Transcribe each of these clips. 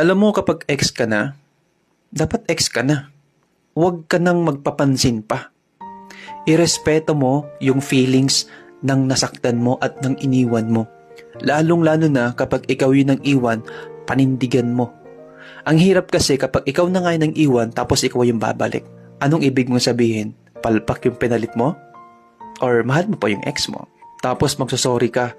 Alam mo kapag ex ka na, dapat ex ka na. Huwag ka nang magpapansin pa. Irespeto mo yung feelings ng nasaktan mo at ng iniwan mo. Lalong-lalo na kapag ikaw yun ang iwan, panindigan mo. Ang hirap kasi kapag ikaw na nga yung iwan tapos ikaw yung babalik. Anong ibig mong sabihin? Palpak yung pinalit mo? Or mahal mo pa yung ex mo? Tapos magsasorry ka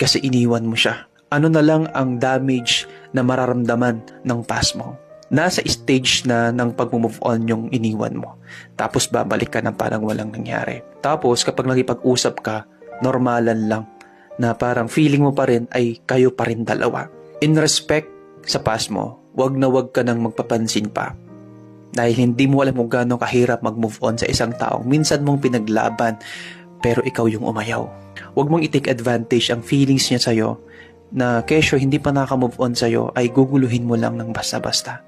kasi iniwan mo siya. Ano na lang ang damage na mararamdaman ng past mo? Nasa stage na ng pag-move on yung iniwan mo. Tapos babalik ka na parang walang nangyari. Tapos kapag nakipag-usap ka, normalan lang na parang feeling mo pa rin ay kayo pa rin dalawa. In respect sa past mo, wag na wag ka nang magpapansin pa. Dahil hindi mo alam kung gaano kahirap mag-move on sa isang taong minsan mong pinaglaban pero ikaw yung umayaw. Huwag mong i-take advantage ang feelings niya sa'yo na kesyo hindi pa naka-move on sa'yo ay guguluhin mo lang ng basta-basta.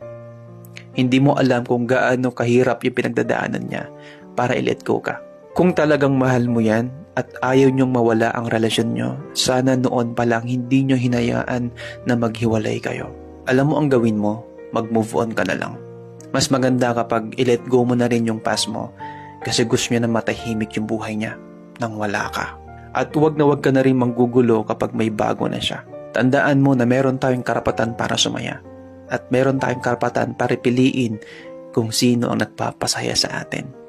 Hindi mo alam kung gaano kahirap yung pinagdadaanan niya para i-let go ka. Kung talagang mahal mo yan at ayaw niyong mawala ang relasyon niyo, sana noon pa lang hindi niyo hinayaan na maghiwalay kayo. Alam mo ang gawin mo, mag-move on ka na lang. Mas maganda kapag i-let go mo na rin yung past mo kasi gusto niya na matahimik yung buhay niya nang wala ka. At huwag na huwag ka na rin manggugulo kapag may bago na siya. Tandaan mo na meron tayong karapatan para sumaya. At meron tayong karapatan para piliin kung sino ang nagpapasaya sa atin.